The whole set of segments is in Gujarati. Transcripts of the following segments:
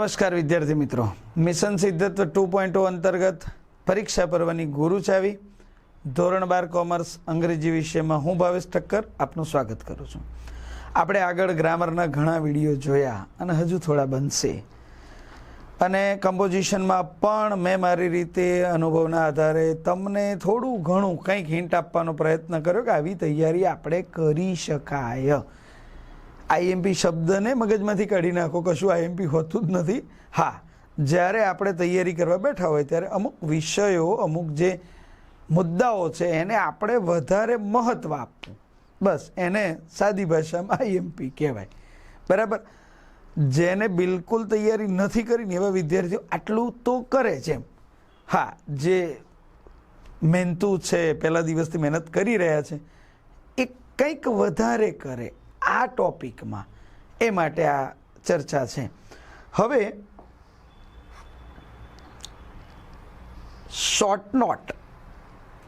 નમસ્કાર વિદ્યાર્થી મિત્રો. મિશન સિદ્ધત્વ ટુ પોઈન્ટ અંતર્ગત પરીક્ષા પર્વની ગુરુ ચાવી, ધોરણ બાર કોમર્સ અંગ્રેજી વિષયમાં હું ભાવેશ ઠક્કર આપનું સ્વાગત કરું છું. આપણે આગળ ગ્રામરના ઘણા વીડિયો જોયા અને હજુ થોડા બનશે. અને કમ્પોઝિશનમાં પણ મેં મારી રીતે અનુભવના આધારે તમને થોડું ઘણું કંઈક હિન્ટ આપવાનો પ્રયત્ન કર્યો કે આવી તૈયારી આપણે કરી શકાય. આઈએમપી શબ્દને મગજમાંથી કાઢી નાખો, કશું આઈએમપી હોતું જ નથી. હા, જ્યારે આપણે તૈયારી કરવા બેઠા હોય ત્યારે અમુક વિષયો, અમુક જે મુદ્દાઓ છે, એને આપણે વધારે મહત્ત્વ આપવું. બસ, એને સાદી ભાષામાં આઈએમપી કહેવાય. બરાબર? જેને બિલકુલ તૈયારી નથી કરીને એવા વિદ્યાર્થીઓ આટલું તો કરે છે હા, જે મહેનતુ છે, પહેલા દિવસથી મહેનત કરી રહ્યા છે, એ કંઈક વધારે કરે. આ ટોપિકમાં એ માટે આ ચર્ચા છે. હવે શોર્ટ નોટ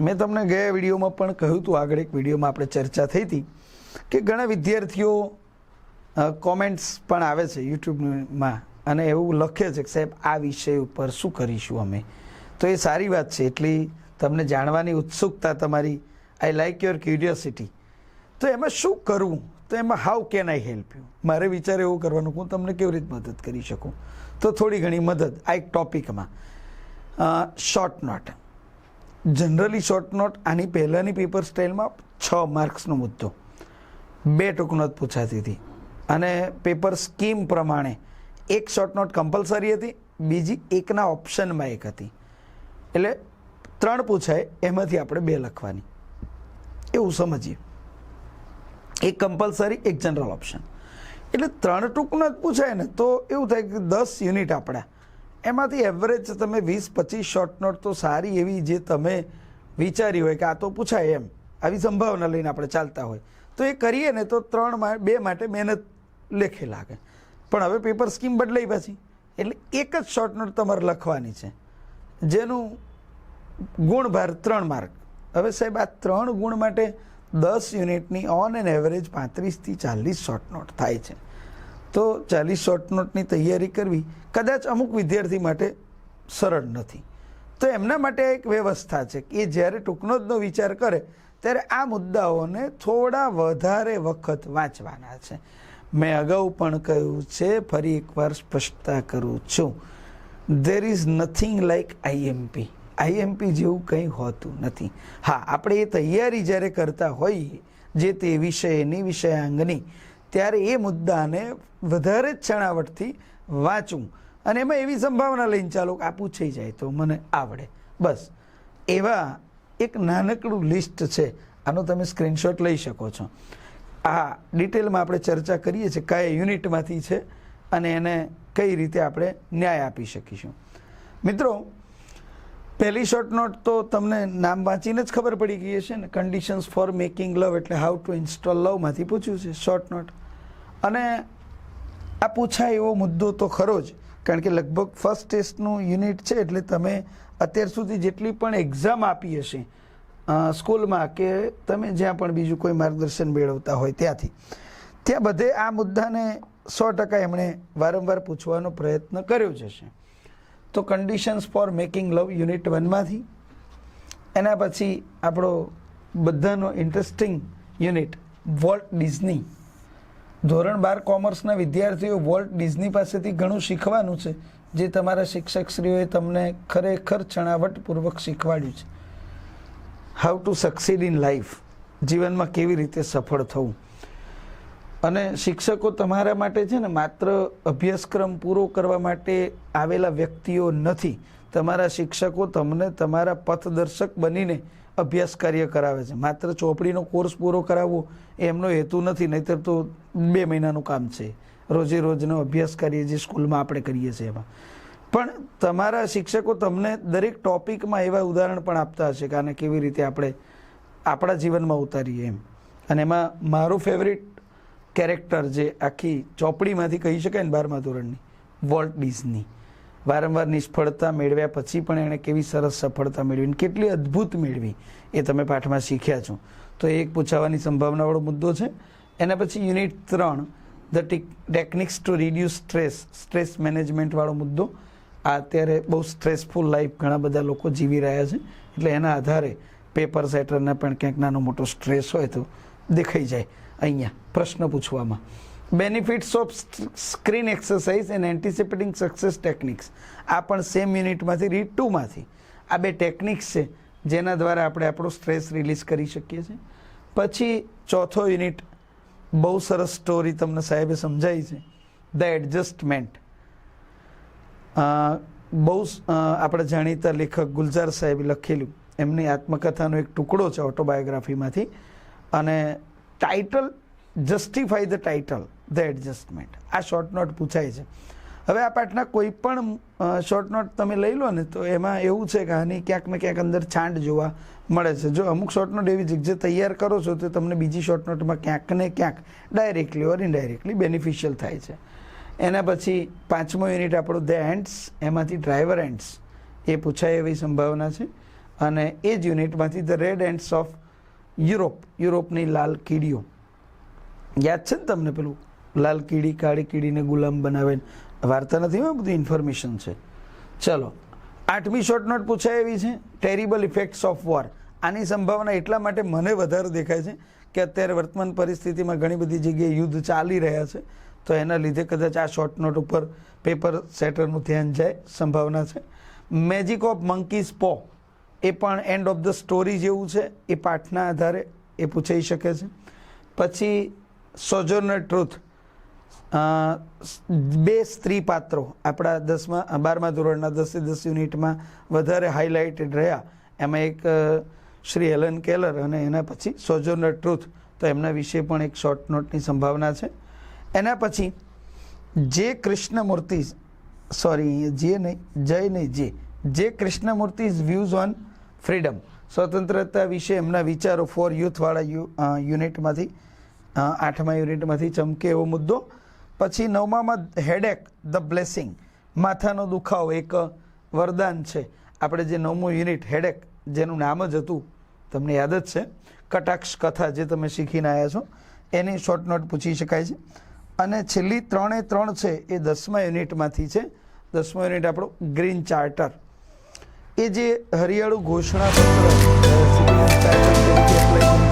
મેં તમને ગયા વિડીયોમાં પણ કહ્યું હતું, આગળ એક વિડીયોમાં આપણે ચર્ચા થઈ હતી, કે ઘણા વિદ્યાર્થીઓ કોમેન્ટ્સ પણ આવે છે યુટ્યુબમાં, અને એવું લખે છે કે, સાહેબ, આ વિષય ઉપર શું કરીશું અમે? તો એ સારી વાત છે, એટલી તમને જાણવાની ઉત્સુકતા તમારી આઈ લાઈક યોર ક્યુરિયોસિટી તો એમાં શું કરવું? તો એમાં how can I help you મારે વિચાર એવું કરવાનું હું તમને કેવી રીતે મદદ કરી શકું? તો થોડી ઘણી મદદ આ એક ટોપિકમાં short note generally short note આની પહેલાંની પેપર સ્ટાઇલમાં છ માર્ક્સનો મુદ્દો. બે ટૂંકનોટ પૂછાતી હતી. અને પેપર સ્કીમ પ્રમાણે એક શોર્ટ નોટ કમ્પલસરી હતી, બીજી એકના ઓપ્શનમાં એક હતી. એટલે ત્રણ પૂછાય, એમાંથી આપણે બે લખવાની. એવું સમજીએ. એક કમ્પલસરી એક જનરલ ઓપ્શન એટલે ત્રણ ટૂંકના જ પૂછાય ને, તો એવું થાય કે દસ યુનિટ આપણા. એમાંથી એવરેજ તમે વીસ, પચીસ શોર્ટ નોટ તો સારી એવી જે તમે વિચારી હોય કે આ તો પૂછાય એમ. આવી સંભાવના લઈને આપણે ચાલતા હોય. તો એ કરીએ ને તો ત્રણ બે માટે મહેનત લેખે લાગે. પણ હવે પેપર સ્કીમ બદલાઈ પાછી. એટલે એક જ શોર્ટ નોટ તમારે લખવાની છે. જેનું ગુણભાર ત્રણ માર્ક હવે સાહેબ, આ ત્રણ ગુણ માટે દસ યુનિટની ઓન એન એવરેજ પાંત્રીસથી ચાલીસ શોર્ટ નોટ થાય છે. તો ચાલીસ શોર્ટ નોટની તૈયારી કરવી કદાચ અમુક વિદ્યાર્થી માટે સરળ નથી. તો એમના માટે એક વ્યવસ્થા છે કે એ જ્યારે ટૂંકનોટનો વિચાર કરે ત્યારે આ મુદ્દાઓને થોડા વધારે વખત વાંચવાના છે. મેં અગાઉ પણ કહ્યું છે, ફરી એકવાર સ્પષ્ટતા કરું છું. There is nothing like IMP IMP જેવું કંઈ હોતું નથી. હા, આપણે એ તૈયારી જ્યારે કરતા હોઈએ, જે તે વિષયની વિષયાંગની, ત્યારે એ મુદ્દાને વધારે જ છણાવટથી વાંચું અને એમાં એવી સંભાવના લઈને ચાલો આ પૂછાઈ જાય તો મને આવડે. બસ. એવા એક નાનકડું લિસ્ટ છે. આનો તમે સ્ક્રીનશોટ લઈ શકો છો. આ ડિટેલમાં આપણે ચર્ચા કરીએ છીએ કયા યુનિટમાંથી છે અને એને કઈ રીતે આપણે ન્યાય આપી શકીશું. મિત્રો પહેલી શોર્ટ નોટ તો તમને નામ વાંચીને જ ખબર પડી ગઈ હશે ને. કન્ડિશન્સ ફોર મેકિંગ લવ એટલે હાઉ ટુ ઇન્સ્ટોલ લવમાંથી પૂછ્યું છે શોર્ટ નોટ અને આ પૂછાય એવો મુદ્દો તો ખરો જ, કારણ કે લગભગ ફર્સ્ટ ટેસ્ટનું યુનિટ છે એટલે તમે અત્યાર સુધી જેટલી પણ એક્ઝામ આપી હશે સ્કૂલમાં કે તમે જ્યાં પણ બીજું કોઈ માર્ગદર્શન મેળવતા હોય ત્યાંથી. ત્યાં બધે આ મુદ્દાને સો ટકા એમણે વારંવાર પૂછવાનો પ્રયત્ન કર્યો જ હશે. તો conditions for making love unit વનમાંથી એના પછી આપણો બધાનો ઇન્ટરેસ્ટિંગ યુનિટ વોલ્ટ ડિઝની ધોરણ બાર કોમર્સના વિદ્યાર્થીઓ વોલ્ટ ડિઝની પાસેથી ઘણું શીખવાનું છે, જે તમારા શિક્ષકશ્રીઓએ તમને ખરેખર છણાવટપૂર્વક શીખવાડ્યું છે. How to succeed in life જીવનમાં કેવી રીતે સફળ થવું? અને શિક્ષકો તમારા માટે છે ને માત્ર અભ્યાસક્રમ પૂરો કરવા માટે આવેલા વ્યક્તિઓ નથી. તમારા શિક્ષકો તમને તમારા પથદર્શક બનીને અભ્યાસ કાર્ય કરાવે છે. માત્ર ચોપડીનો કોર્સ પૂરો કરાવવો એમનો હેતુ નથી, નહીતર તો બે મહિનાનું કામ છે. રોજે રોજનો અભ્યાસ કરીએ જે સ્કૂલમાં આપણે કરીએ છીએ એમાં. પણ તમારા શિક્ષકો તમને દરેક ટોપિકમાં એવા ઉદાહરણ પણ આપતા હશે કે આને કેવી રીતે આપણે આપણા જીવનમાં ઉતારીએ એમ. અને એમાં મારું ફેવરિટ કેરેક્ટર જે આખી ચોપડીમાંથી કહી શકાય ને બારમા ધોરણની વોલ્ટ ડિઝની વારંવાર નિષ્ફળતા મેળવ્યા પછી પણ એણે કેવી સરસ સફળતા મેળવી કેટલી અદ્ભુત મેળવી એ તમે પાઠમાં શીખ્યા છો. તો એ એક પૂછાવાની સંભાવનાવાળો મુદ્દો છે. એના પછી યુનિટ ત્રણ the techniques to reduce stress stress મેનેજમેન્ટવાળો મુદ્દો. આ અત્યારે બહુ સ્ટ્રેસફુલ લાઈફ ઘણા બધા લોકો જીવી રહ્યા છે. એટલે એના આધારે પેપર સેટરને પણ ક્યાંક નાનો મોટો સ્ટ્રેસ હોય તો દેખાઈ જાય. અહીંયા પ્રશ્ન પૂછવામાં. Benefits of screen exercise and anticipating success techniques આ પણ સેમ યુનિટમાંથી રીટ ટુમાંથી આ બે ટેકનિક્સ છે, જેના દ્વારા આપણે આપણો સ્ટ્રેસ રિલીઝ કરી શકીએ છીએ. પછી ચોથો યુનિટ બહુ સરસ સ્ટોરી તમને સાહેબે સમજાવી છે ધ એડજસ્ટમેન્ટ બહુ આપણે જાણીતા લેખક ગુલજાર સાહેબે લખેલું. એમની આત્મકથાનો એક ટુકડો છે ઓટોબાયોગ્રાફીમાંથી અને title justify the title the adjustment આ શોર્ટ નોટ પૂછાય છે. હવે આ પાઠના કોઈ પણ શોર્ટ નોટ તમે લઈ લો ને તો એમાં એવું છે કે આની ક્યાંક ને ક્યાંક અંદર છાંટ જોવા મળે છે. જો અમુક શોર્ટ નોટ એવી જગ્યા તૈયાર કરો છો તો તમને બીજી શોર્ટ નોટમાં ક્યાંક ને ક્યાંક ડાયરેક્ટલી ઓર ઇનડાયરેક્ટલી બેનિફિશિયલ થાય છે. એના પછી પાંચમો યુનિટ આપણું ધ એન્ડ્સ એમાંથી ડ્રાઈવર એન્ડ્સ એ પૂછાય એવી સંભાવના છે. અને એ જ યુનિટમાંથી the red ants of Europe, યુરોપની લાલ કીડીઓ. યાદ છે ને તમને પેલું? લાલ કીડી, કાળી કીડીને ગુલામ બનાવે વાર્તા નથી એમાં બધું ઇન્ફોર્મેશન છે. ચલો, આઠમી શોર્ટ નોટ પૂછાય એવી છે ટેરિબલ ઇફેક્ટ્સ ઓફ વોર આની સંભાવના એટલા માટે મને વધારે દેખાય છે કે અત્યારે વર્તમાન પરિસ્થિતિમાં ઘણી બધી જગ્યાએ યુદ્ધ ચાલી રહ્યા છે, તો એના લીધે કદાચ આ શોર્ટ નોટ ઉપર પેપર સેટરનું ધ્યાન જાય, સંભાવના છે. મેજિક ઓફ મંકીઝ પો એ પણ એન્ડ ઓફ ધ સ્ટોરી જેવું છે, એ પાઠના આધારે એ પૂછાઈ શકે છે. પછી સોજોર્નર ટ્રુથ બે સ્ત્રી પાત્રો આપણા દસમા, બારમા ધોરણના દસે દસ યુનિટમાં વધારે હાઇલાઇટેડ રહ્યા. એમાં એક શ્રી હેલન કેલર અને એના પછી સોજોર્નર ટ્રુથ તો એમના વિશે પણ એક શોર્ટ નોટની સંભાવના છે. એના પછી, જે કૃષ્ણમૂર્તિ સોરી જે નહીં, જય નહીં, જે જે કૃષ્ણમૂર્તિ વ્યૂઝ ઓન ફ્રીડમ સ્વતંત્રતા વિશે એમના વિચારો ફોર યુથવાળા યુ યુનિટમાંથી આઠમા યુનિટમાંથી ચમકે એવો મુદ્દો. પછી નવમામાં હેડેક ધ બ્લેસિંગ માથાનો દુખાવો એક વરદાન છે. આપણે જે નવમું યુનિટ હેડેક જેનું નામ જ હતું, તમને યાદ જ છે, કટાક્ષ કથા જે તમે શીખીને આવ્યા છો, એની શોર્ટ નોટ પૂછી શકાય છે. અને છેલ્લી ત્રણે ત્રણ છે એ દસમા યુનિટમાંથી છે. દસમા યુનિટ આપણો ગ્રીન ચાર્ટર એ જે હરિયાળું ઘોષણા પત્ર સિટીઝન તરીકે apply